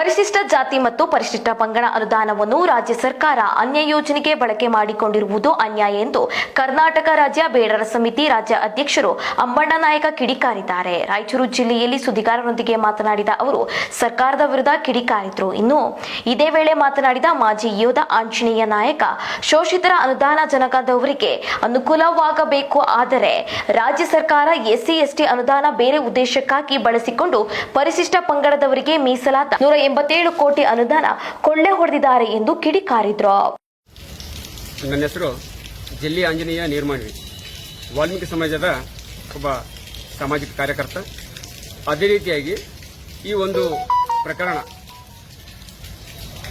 ಪರಿಶಿಷ್ಟ ಜಾತಿ ಮತ್ತು ಪರಿಶಿಷ್ಟ ಪಂಗಡ ಅನುದಾನವನ್ನು ರಾಜ್ಯ ಸರ್ಕಾರ ಅನ್ಯ ಯೋಜನೆಗೆ ಬಳಕೆ ಮಾಡಿಕೊಂಡಿರುವುದು ಅನ್ಯಾಯ ಎಂದು ಕರ್ನಾಟಕ ರಾಜ್ಯ ಬೇಡರ ಸಮಿತಿ ರಾಜ್ಯ ಅಧ್ಯಕ್ಷರು ಅಂಬಣ್ಣ ನಾಯಕ ಕಿಡಿಕಾರಿದ್ದಾರೆ. ರಾಯಚೂರು ಜಿಲ್ಲೆಯಲ್ಲಿ ಸುದ್ದಿಗಾರರೊಂದಿಗೆ ಮಾತನಾಡಿದ ಅವರು, ಸರ್ಕಾರದ ವಿರುದ್ಧ ಕಿಡಿಕಾರಿದ್ರು. ಇನ್ನು ಇದೇ ವೇಳೆ ಮಾತನಾಡಿದ ಮಾಜಿ ಯೋಧ ಆಂಜನೇಯ ನಾಯಕ, ಶೋಷಿತರ ಅನುದಾನ ಜನಕದವರಿಗೆ ಅನುಕೂಲವಾಗಬೇಕು. ಆದರೆ ರಾಜ್ಯ ಸರ್ಕಾರ ಎಸ್ಸಿ, ಎಸ್ಟಿ ಅನುದಾನ ಬೇರೆ ಉದ್ದೇಶಕ್ಕಾಗಿ ಬಳಸಿಕೊಂಡು ಪರಿಶಿಷ್ಟ ಪಂಗಡದವರಿಗೆ ಮೀಸಲಾದ ಎಂಬತ್ತೇಳು ಕೋಟಿ ಅನುದಾನ ಕೊಳ್ಳೆ ಹೊಡೆದಿದ್ದಾರೆ ಎಂದು ಕಿಡಿಕಾರಿದ್ರು ನನ್ನ ಹೆಸರು ಜಲ್ಲಿ ಆಂಜನೇಯ ನೀರ್ಮಾಣಿ ವಾಲ್ಮೀಕಿ ಸಮಾಜದ ಒಬ್ಬ ಸಾಮಾಜಿಕ ಕಾರ್ಯಕರ್ತ. ಅದೇ ರೀತಿಯಾಗಿ ಈ ಒಂದು ಪ್ರಕರಣ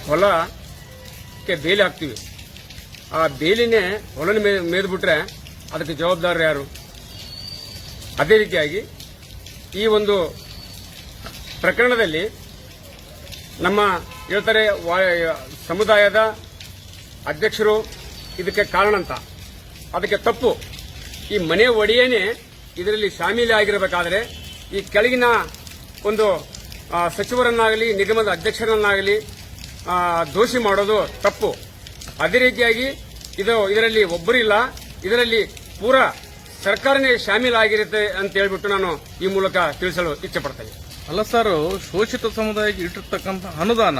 ಹೊಲಕ್ಕೆ ಬೇಲಿ ಹಾಕ್ತೀವಿ. ಆ ಬೇಲಿನೇ ಹೊಲನ ಮೇದ್ಬಿಟ್ರೆ ಅದಕ್ಕೆ ಜವಾಬ್ದಾರರು ಯಾರು? ಅದೇ ರೀತಿಯಾಗಿ ಈ ಒಂದು ಪ್ರಕರಣದಲ್ಲಿ ನಮ್ಮ ಹೇಳ್ತಾರೆ ಸಮುದಾಯದ ಅಧ್ಯಕ್ಷರು ಇದಕ್ಕೆ ಕಾರಣ ಅಂತ. ಅದಕ್ಕೆ ತಪ್ಪು. ಈ ಮನೆ ಒಡೆಯನೇ ಇದರಲ್ಲಿ ಶಾಮೀಲಿ ಆಗಿರಬೇಕಾದರೆ ಈ ಕೆಳಗಿನ ಒಂದು ಸಚಿವರನ್ನಾಗಲಿ, ನಿಗಮದ ಅಧ್ಯಕ್ಷರನ್ನಾಗಲಿ ದೋಷಿ ಮಾಡೋದು ತಪ್ಪು. ಅದೇ ರೀತಿಯಾಗಿ ಇದು ಇದರಲ್ಲಿ ಒಬ್ಬರಿಲ್ಲ ಇದರಲ್ಲಿ ಪೂರಾ ಸರ್ಕಾರನೇ ಶಾಮೀಲಾಗಿರುತ್ತೆ ಅಂತ ಹೇಳ್ಬಿಟ್ಟು ನಾನು ಈ ಮೂಲಕ ತಿಳಿಸಲು ಇಚ್ಛೆ ಪಡ್ತೇನೆ. ಅಲ್ಲ ಸರ್, ಶೋಷಿತ ಸಮುದಾಯಕ್ಕೆ ಇಟ್ಟಿರ್ತಕ್ಕಂಥ ಅನುದಾನ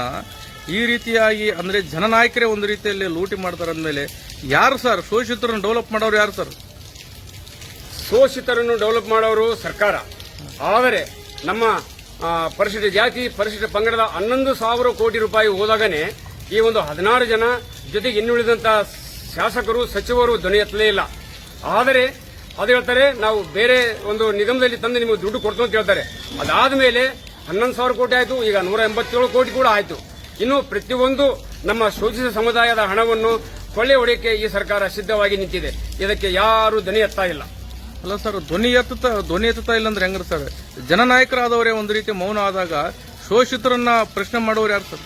ಈ ರೀತಿಯಾಗಿ ಅಂದ್ರೆ ಜನನಾಯಕರೇ ಒಂದು ರೀತಿಯಲ್ಲಿ ಲೂಟಿ ಮಾಡ್ತಾರೆ ಅಂದಮೇಲೆ ಯಾರು ಸರ್? ಶೋಷಿತರನ್ನು ಡೆವಲಪ್ ಮಾಡೋರು ಯಾರು ಸರ್? ಶೋಷಿತರನ್ನು ಡೆವಲಪ್ ಮಾಡೋರು ಸರ್ಕಾರ. ಆದರೆ ನಮ್ಮ ಪರಿಶಿಷ್ಟ ಜಾತಿ, ಪರಿಶಿಷ್ಟ ಪಂಗಡದ ಹನ್ನೊಂದು ಸಾವಿರ ಕೋಟಿ ರೂಪಾಯಿ ಹೋದಾಗನೇ ಈ ಒಂದು ಹದಿನಾರು ಜನ ಜೊತೆಗೆ ಇನ್ನುಳಿದಂತಹ ಶಾಸಕರು, ಸಚಿವರು ಧ್ವನಿ ಇಲ್ಲ. ಆದರೆ ಅದು ಹೇಳ್ತಾರೆ ನಾವು ಬೇರೆ ಒಂದು ನಿಗಮದಲ್ಲಿ ತಂದು ನಿಮಗೆ ದುಡ್ಡು ಕೊಡ್ತು ಅಂತ ಹೇಳ್ತಾರೆ. ಅದಾದ ಮೇಲೆ ಹನ್ನೊಂದು ಸಾವಿರ ಕೋಟಿ ಆಯಿತು ಈಗ ನೂರ ಎಂಬತ್ತೇಳು ಕೋಟಿ ಕೂಡ ಆಯಿತು. ಇನ್ನು ಪ್ರತಿಯೊಂದು ನಮ್ಮ ಶೋಷಿತ ಸಮುದಾಯದ ಹಣವನ್ನು ಕೊಳ್ಳೆ ಹೊಡೆಯಕ್ಕೆ ಈ ಸರ್ಕಾರ ಸಿದ್ಧವಾಗಿ ನಿಂತಿದೆ. ಇದಕ್ಕೆ ಯಾರು ಧ್ವನಿ ಎತ್ತಾ ಇಲ್ಲ. ಅಲ್ಲ ಸರ್ ಧ್ವನಿ ಎತ್ತ ಧ್ವನಿ ಎತ್ತುತ್ತಾ ಇಲ್ಲ ಅಂದ್ರೆ ಹೆಂಗ್ರ ಸರ್? ಜನನಾಯಕರಾದವರೇ ಒಂದು ರೀತಿ ಮೌನ ಆದಾಗ ಶೋಷಿತರನ್ನ ಪ್ರಶ್ನೆ ಮಾಡೋರು ಯಾರು ಸರ್?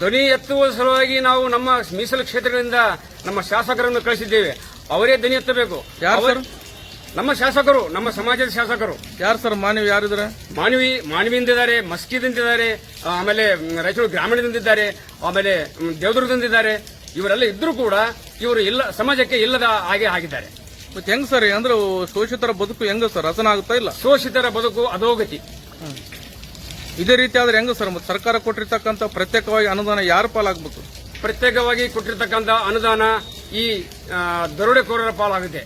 ಧ್ವನಿ ಎತ್ತುವ ಸಲುವಾಗಿ ನಾವು ನಮ್ಮ ಮೀಸಲು ಕ್ಷೇತ್ರಗಳಿಂದ ನಮ್ಮ ಶಾಸಕರನ್ನು ಕಳಿಸಿದ್ದೇವೆ. ಅವರೇ ಧ್ವನಿ ಎತ್ತಬೇಕು? ನಮ್ಮ ಶಾಸಕರು ನಮ್ಮ ಸಮಾಜದ ಶಾಸಕರು. ಯಾರು ಸರ್ ಮಾನವಿ ಯಾರಿದ್ರೆ ಮಾನವಿ ಮಾನವಿಯಿಂದಿದ್ದಾರೆ ಮಸ್ಕಿದಿಂದಿದ್ದಾರೆ ಆಮೇಲೆ ರೈತರು ರಾಯಚೂರು ಗ್ರಾಮೀಣದಿಂದಿದ್ದಾರೆ ಆಮೇಲೆ ದೇವದುರ್ಗದಿಂದಿದ್ದಾರೆ ಇವರೆಲ್ಲ ಇದ್ರೂ ಕೂಡ ಇವರು ಇಲ್ಲ ಸಮಾಜಕ್ಕೆ ಇಲ್ಲದ ಹಾಗೆ ಆಗಿದ್ದಾರೆ. ಮತ್ತೆ ಹೆಂಗ್ ಸರ್ ಅಂದ್ರೆ ಶೋಷಿತರ ಬದುಕು ಹೆಂಗ ಸರ್? ಹಸನ ಆಗುತ್ತಾ ಇಲ್ಲ? ಶೋಷಿತರ ಬದುಕು ಅಧೋಗತಿ. ಇದೇ ರೀತಿ ಆದ್ರೆ ಹೆಂಗ ಸರ್ ಮತ್ತೆ ಸರ್ಕಾರ ಕೊಟ್ಟಿರ್ತಕ್ಕಂಥ ಪ್ರತ್ಯೇಕವಾಗಿ ಅನುದಾನ ಯಾರ ಪಾಲಾಗ್ಬೇಕು? ಪ್ರತ್ಯೇಕವಾಗಿ ಕೊಟ್ಟಿರ್ತಕ್ಕಂಥ ಅನುದಾನ ಈ ದರೋಡೆಕೋರರ ಪಾಲಾಗುತ್ತೆ